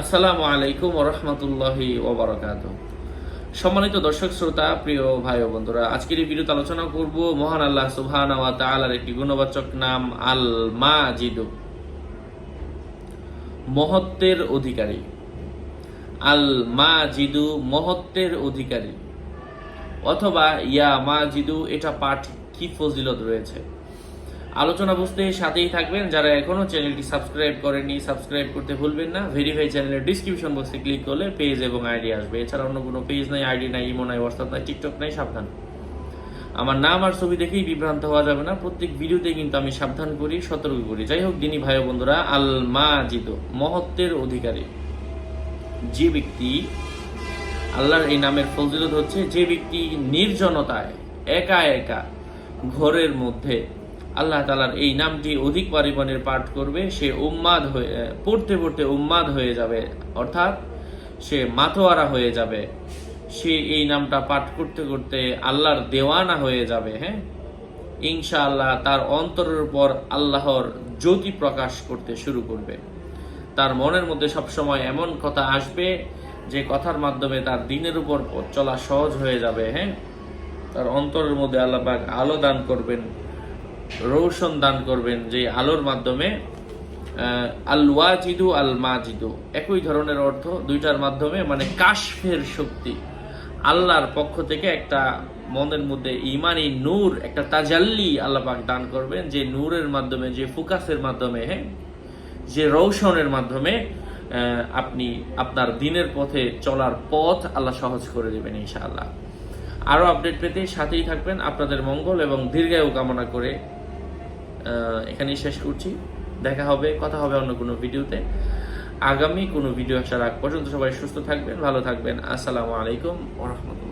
আসসালামু আলাইকুম ওরহমতুল্লাহি ওবরাকাত সম্মানিত দর্শক, শ্রোতা, প্রিয় ভাই ও বন্ধুরা, আজকের এই ভিডিওতে আলোচনা করব মহান আল্লাহ সুবহানাহু ওয়া তাআলার একটি গুণবাচক নাম আল মাজিদু মহত্বের অধিকারী। আল মাজিদু মহত্বের অধিকারী। অথবা ইয়া মাজিদু এটা পাঠ কি ফজিলত রয়েছে? আলোচনা বুঝতে সাথেই থাকবেন। যারা এখনও চ্যানেলটি সাবস্ক্রাইব করেনি সাবস্ক্রাইব করতে ভুলবেন না। ভেরিফাই চ্যানেলের ডিসক্রিপশন বক্সে ক্লিক করলে পেজ এবং আইডি আসবে। এছাড়া অন্য কোনো পেজ নাই আইডি নাই ইমো নাই হোয়াটসঅ্যাপ নাই টিকটক নাই, সাবধান। আমার নাম আর ছবি দেখেই বিভ্রান্ত হওয়া যাবে না। প্রত্যেক ভিডিওতে কিন্তু আমি সাবধান করি, সতর্ক করি। যাই হোক, দিনী ভাই বন্ধুরা আল মাজিদ মহত্বের অধিকারী। যে ব্যক্তি আল্লাহর এই নামের ফজিলত হচ্ছে, যে ব্যক্তি নির্জনতায়, একা একা, ঘরের মধ্যে আল্লাহ তালার এই নামটি অধিক পরিমাণের পাঠ করবে, সে উম্মাদ হয়ে, পড়তে পড়তে উম্মাদ হয়ে যাবে, অর্থাৎ সে মাথোয়ারা হয়ে যাবে। সে এই নামটা পাঠ করতে করতে আল্লাহর দেওয়ানা হয়ে যাবে হ্যাঁ? ইনশাআল্লাহ তার অন্তরের উপর আল্লাহর জ্যোতি প্রকাশ করতে শুরু করবে। তার মনের মধ্যে সবসময় এমন কথা আসবে যে কথার মাধ্যমে তার দিনের উপর চলা সহজ হয়ে যাবে হ্যাঁ? তার অন্তরের মধ্যে আল্লাহ আলো দান করবেন। রৌশন দান করবেন যে আলোর মাধ্যমে আল ওয়াজিদু আল মাজিদু একই ধরনের অর্থ দুইটার মাধ্যমে মানে কাশফের শক্তি। আল্লাহর পক্ষ থেকে একটা মনের মধ্যে ইমানি নূর, একটা তাজাল্লি আল্লাহ পাক দান করবেন যে নূরের মাধ্যমে, যে ফোকাসের মাধ্যমে হ্যাঁ? যে রৌশনের মাধ্যমে আপনি আপনার দিনের পথে চলার পথ আল্লাহ সহজ করে দেবেন ইনশাআল্লাহ। আরও আপডেট পেতে সাথেই থাকবেন। আপনাদের মঙ্গল এবং দীর্ঘায়ু কামনা করে এখানেই শেষ করছি। দেখা হবে, কথা হবে অন্য কোনো ভিডিওতে। আগামী কোনো ভিডিও আসার আগ পর্যন্ত সবাই সুস্থ থাকবেন, ভালো থাকবেন। আসসালামু আলাইকুম ওরহমতুল্লাহ